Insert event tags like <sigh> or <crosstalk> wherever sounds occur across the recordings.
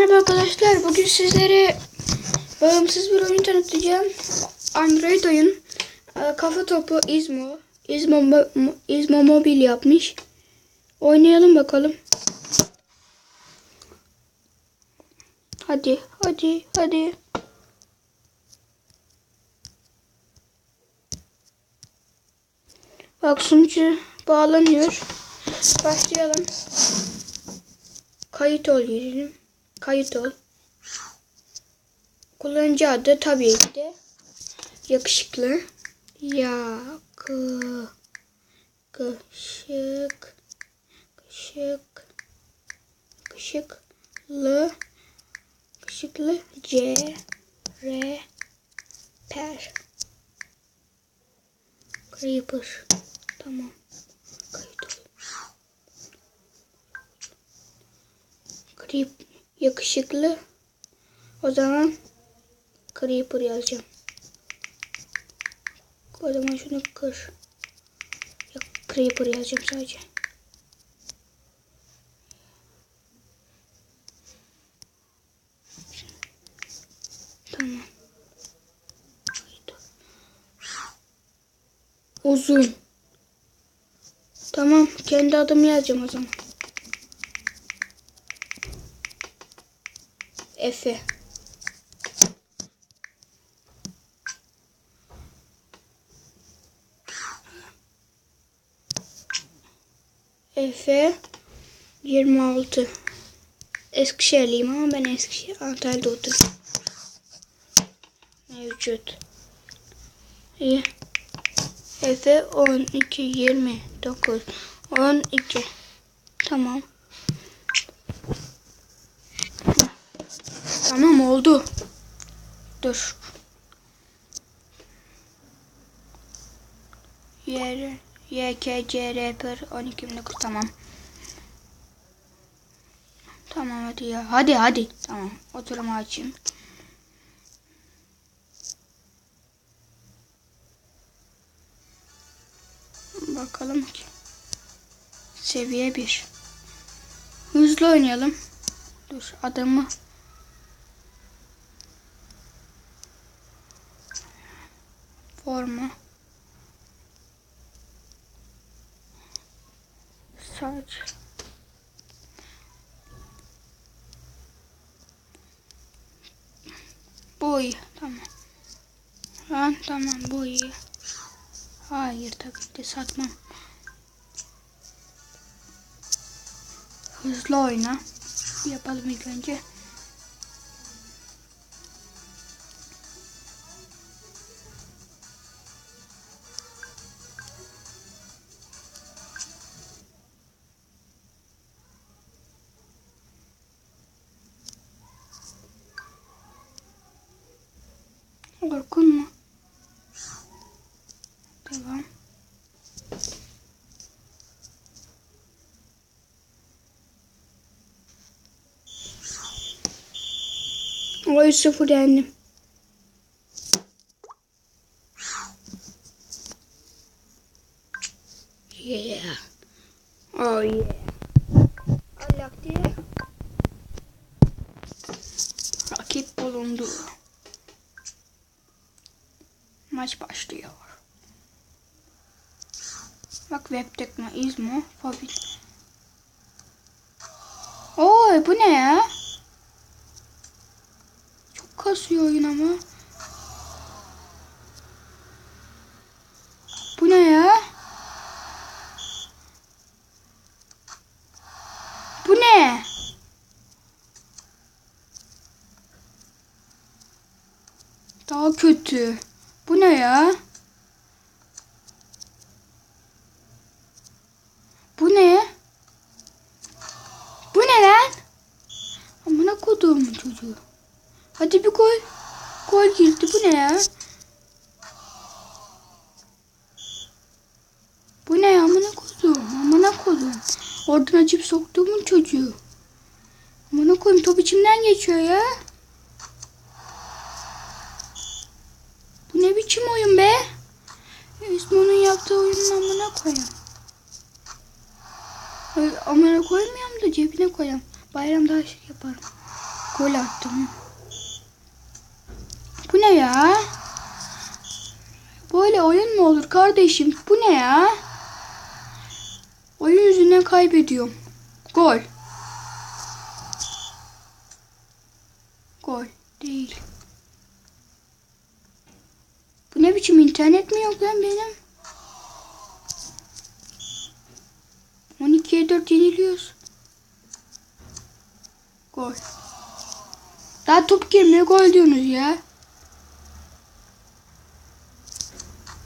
Merhaba arkadaşlar. Bugün sizlere bağımsız bir oyun tanıtacağım. Android oyun. Ee, Kafa topu İzmo. İzmo, Mo- İzmo Mobil yapmış. Oynayalım bakalım. Hadi, hadi, hadi. Bak sunucu bağlanıyor. Başlayalım. Kayıt ol diyelim. Kayıt ol. Kullanıcı adı tabii ki de yakışıklı. Yakışık. Kışık. Kışık. Kışıklı. Kışıklı. C. R. Per. Creeper. Tamam. Kayıt ol. Creep yakışıklı. O zaman Creeper yazacağım. O zaman şunu kır. Ya, Creeper yazacağım sadece. Tamam. Uzun. Tamam. Kendi adımı yazacağım o zaman. Efe. Efe 26. Eskişehirliyim ama ben Eskişehir Antalya'da oturuyorum. Mevcut. İyi. Efe 12 29 12. Tamam. Tamam oldu. Dur. Yer Y K C R P 12 29 tamam. Tamam hadi ya. Hadi hadi. Tamam. Oturumu açayım. Bakalım ki. Seviye 1. Hızlı oynayalım. Dur adamı forma saç. İyi tamam. Ha, tamam iyi hayır de satmam. Hızlı oyna. Yapalım ilk önce Devam. Oy sıfır yendim. Yeah. Oh yeah. Diye. Rakip bulundu. Maç başlıyor. Bak web tekno izmo fobi. Oy bu ne ya? Çok kasıyor oyun ama. Bu ne ya? Bu ne? Daha kötü. Bu ne ya? Bu ne? Bu ne lan? Amına koduğum çocuğu. Hadi bir gol. Gol girdi. Bu ne ya? Bu ne ya? Amına koduğum. Amına koduğum. Oradan açıp soktuğumun çocuğu. Amına koyayım top içimden geçiyor ya. Bu ne biçim oyun be? İsmo'nun yaptığı oyunun amına koyayım. Ay, amına koymuyorum da cebine koyayım. Bayramda şey yaparım. Gol attım. Bu ne ya? Böyle oyun mu olur kardeşim? Bu ne ya? Oyun yüzünden kaybediyorum. Gol. Gol değil. Bu ne biçim internet mi yok lan benim? 12'ye 4 yeniliyoruz. Gol. Daha top girmiyor gol diyorsunuz ya.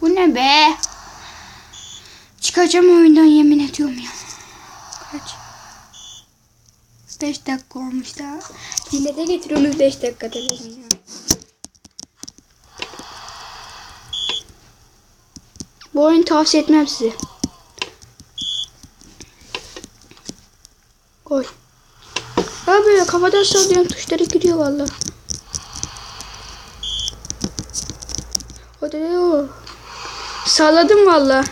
Bu ne be? Çıkacağım oyundan yemin ediyorum ya. Kaç? 5 dakika olmuş daha. Yine de getiriyorsunuz 5 dakikada beni ya. Bu oyunu tavsiye etmem size. Gol. Ya böyle kafadan sallayan tuşları gidiyor valla. Hadi o. Salladım valla.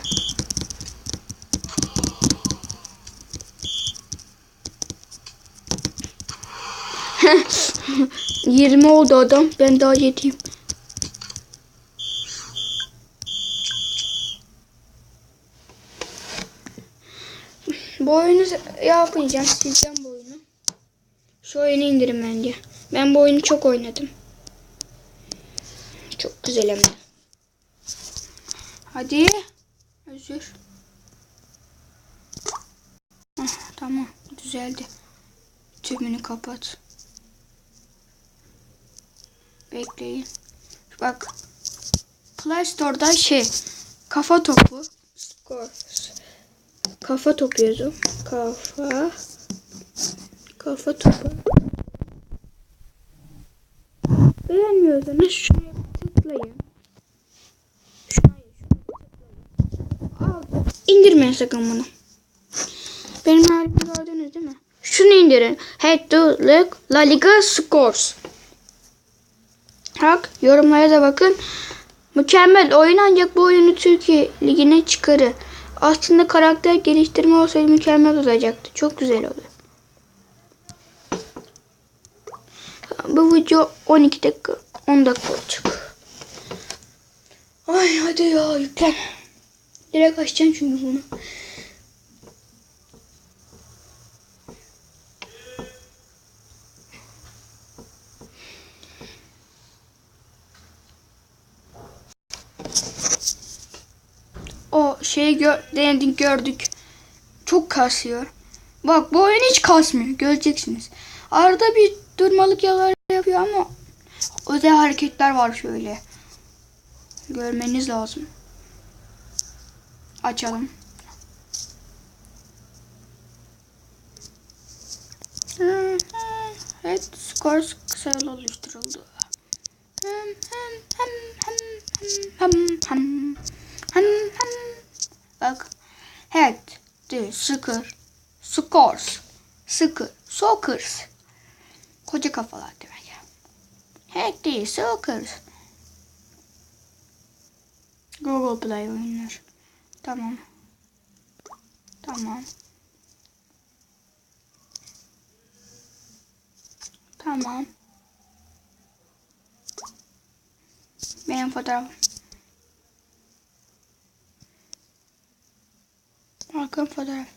<laughs> Yirmi oldu adam. Ben daha yediyim. Bu oyunu yapmayacağım. Sileceğim bu oyunu. Şu oyunu indirin bence. Ben bu oyunu çok oynadım. Çok güzel hem de. Hadi. Özür. Heh, tamam. Düzeldi. Tümünü kapat. Bekleyin. Bak. Play Store'da şey. Kafa topu. Scores. Kafa topu yazıyor. Kafa. Kafa topu. Beğenmiyorsanız şuraya tıklayın. Şuna tıklayın. Al. İndirmeyin sakın bunu. Benim halimi gördünüz değil mi? Şunu indirin. Head to look La Liga Scores. Bak yorumlara da bakın. Mükemmel oyun ancak bu oyunu Türkiye Ligi'ne çıkarır. Aslında karakter geliştirme olsaydı mükemmel olacaktı. Çok güzel oluyor. Bu video 12 dakika 10 dakika olacak. Ay hadi ya yüklen. Direkt açacağım çünkü bunu. O şeyi gör, denedik gördük. Çok kasıyor. Bak bu oyun hiç kasmıyor. Göreceksiniz. Arada bir durmalık yalar yapıyor ama özel hareketler var şöyle. Görmeniz lazım. Açalım. Evet, skor yol oluşturuldu. Hem hem hem hem hem hem hem Koca kafalar demek. Head, the sockers. Google Play oyunlar. Tamam. Tamam. Tamam. Benim fotoğrafım. Arka fotoğraf.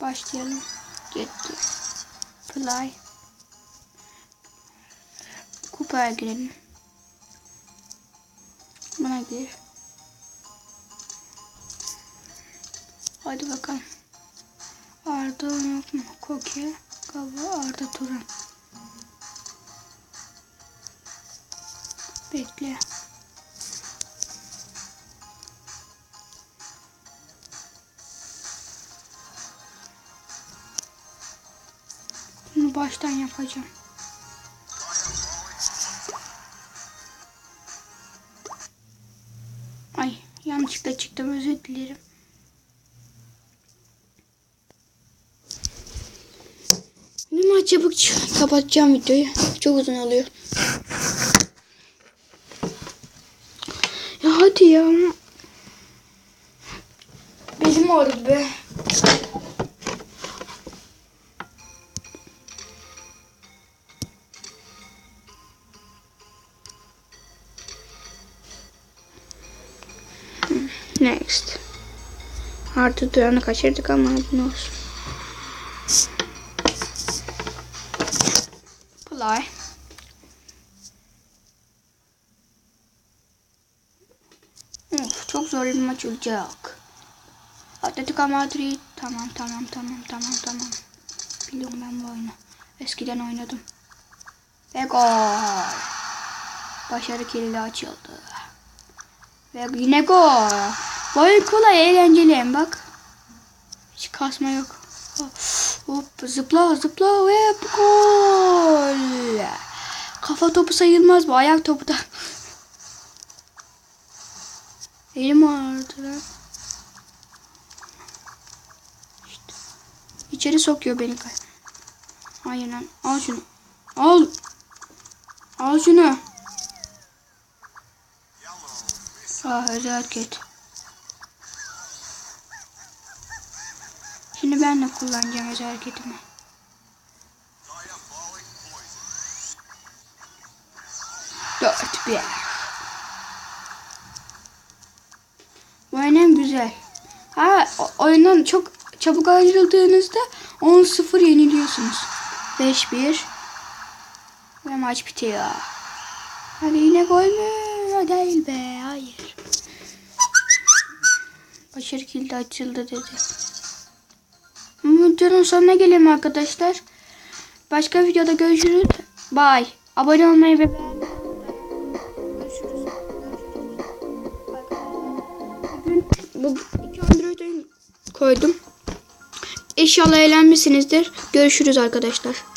Başlayalım. Gitti. Fly. Kupaya girelim. Buna gir. Hadi bakalım. Arda yok mu? Koke. Kava Arda Turan. Bekle. Baştan yapacağım. Ay yanlışlıkla çıktım özür dilerim. Hemen çabuk kapatacağım videoyu. Çok uzun oluyor. Ya hadi ya. Belim ağrıdı be. Next. Artı duyanı kaçırdık ama ne olsun. Play. Of, çok zor bir maç olacak. Atletico Madrid. Tamam tamam tamam tamam tamam. Biliyorum ben bu oyunu. Eskiden oynadım. Ve gol. Başarı kilidi açıldı. Ve yine gol. Oyun kolay eğlenceli hem bak. Hiç kasma yok. Hop zıpla zıpla ve gol. Kafa topu sayılmaz bu ayak topu da. Elim ağrıdı lan. İşte. İçeri sokuyor beni. Hayır lan. Al şunu. Al. Al şunu. Ah hareket. De kullanacağım özel hareketimi. Dört bir. Bu oyun güzel. Ha oyundan çok çabuk ayrıldığınızda 10-0 yeniliyorsunuz. 5-1 ve maç bitiyor. Hadi yine gol mü? Değil be. Hayır. Başarı kilidi açıldı dedi. Videonun sonuna gelelim arkadaşlar. Başka videoda görüşürüz. Bye. Abone olmayı ve. Görüşürüz. Bugün bu iki Android koydum. İnşallah eğlenmişsinizdir. Görüşürüz arkadaşlar.